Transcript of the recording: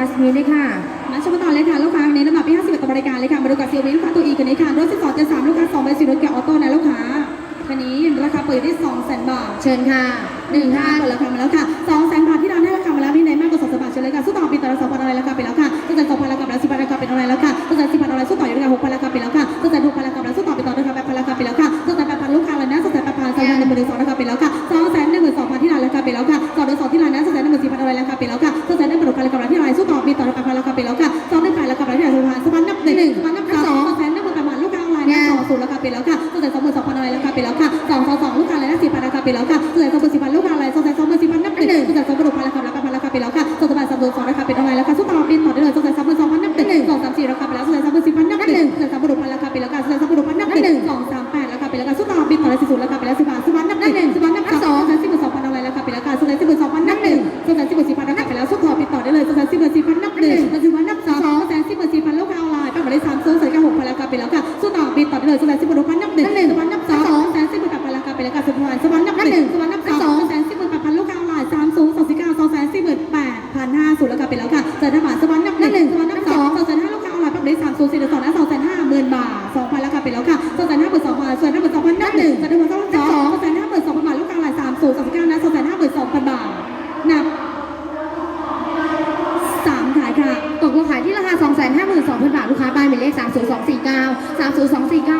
ค่ะสมีเลยค่ะมาชมกันต่อเลยค่ะลูกค้าในลำดับที่51ต่อบริการเลยค่ะมาดูกับเซียววิลูกค้าตัวอีกันนี้ค่ะรถ12 73ลูกค้า2ใบสีรถเกียร์ออโต้นะลูกค้าคันนี้ราคาเปิดอยู่ที่2แสนบาท เชิญค่ะหนึ่งท่านเปิดราคามาแล้วค่ะ2แสนบาทที่ร้านให้ราคามาแล้วที่ไหนมากกว่า2แสนบาทเชิญเลยค่ะสู้ต่อปีต่อละ2พันอะไรราคาไปแล้วค่ะตั้งแต่2พันราคาไปแล้ว10พันราคาเป็นอะไรแล้วค่ะตั้งแต่10พันอะไรสู้ต่ออยู่ราคา6พันราคาไปแล้วค่ะตั้งแต่6พันราคาไปแล้วสู้ต่อไปต่อราคา8พันราคาไปแล้วค่ะตั้งแต่8พันลูกค้าเลยนะตั้งแต่8พัน2พันหนึ่งหมื่นสองราคาไปแล้วค่ะ2แสนหนึ่งหมื่นสองพันที่ร้านราคาไปแล้วค่ะ2เดือนสองที่ร้านนะ2แสนหนึ่งหมื่นสี่พันอะไรราคาไปแล้วค่ะ ไปแล้วค่ะ2แสนสองหมื่นสองพันอะไรราคาไปแล้วค่ะ2 2 2ลูกค้าอะไรนะสี่พันราคาไปแล้วค่ะ2แสนสองหมื่นสี่พันลูกค้าอะไร2แสนสองหมื่นสี่พันนับหนึ่ง2แสนสองหมื่นหกพันราคาแล้วพันราคาไปแล้วค่ะ2แสนสามหมื่นสองราคาเป็นอะไรแล้วค่ะสู้ต่อปีต่อได้เลย2แสนสามหมื่นสองพันนับหนึ่ง2 3 4ราคาไปแล้ว2แสนสามหมื่นสี่พันนับหนึ่ง2แสนสามหมื่นหกพันราคาไปแล้วค่ะ2แสนสามหมื่นหกพันนับหนึ่ง2 3 8ราคาไปแล้วค่ะสู้ต่อปีต่อได้สี่ศูนย์ราคาไปแล้วสิบบาทสิบบาทนับหนึ่งสิบบาทนับสอง2แสนสี่หมื่นสองพันอะไรราคาไปแล้วค่ะ2แสนสี่หมื่นสองพันนับหนึ่ง2แสนสี่หมื่นสี่พันราคาไปแล้วสู้ต่อปีต่อได้เลย2แสนสี่หมื่นสี่พันนับหนึ่ง2แสนสี่หมื่นนับสอง2แสนสี่หมื่นสี่พันลูกค้าออนไลน์ไปหมดเลยสามศูนย์แสนเก้าหกพันราคาไปแล้วค่ะ สู้ต่อได้เลยสนสี่หมื่นหกพันนับหนึ่ง2พันนับสองแสนสี่หมื่นแปดพันราคาไปแล้วค่ะสุพรรณสุพรรณนับหนึ่งสุพรรณนับสองแสนสี่หมื่นแปดพันลูกค้าออนไลน์สามศูนย์สองสี่เก้า2แสนสี่หมื่นแปดพันห้าศูนย์ราคาไปแล้วค่ะเจอหน้าบาทสุพรรณนับหนึ่งสุพรรณนับสอง2แสนห้าลูกค้าออนไลน์ไดเลยสามศูนย์สี่สองและ2แสนห้าหมื่นบาทสองพันราคาไปแล้วค่ะ2แสนห้าหมื่นสองพันส่วนห้าหมื่นสองพันนับหนึ่งส่วนห้าหมื่นสองพันสองแสนห้าหมื่นสองพันบาทลูกค้าออนไลน์สามศูนย์สองสี่เก้านะ2แสนห้าหมื่นสองพันบาทนับสามขายค่ะตกลงขายที่ราคา 252,000 บาท ลูกค้าปลายหมายเลข 30249 30249ได้ไป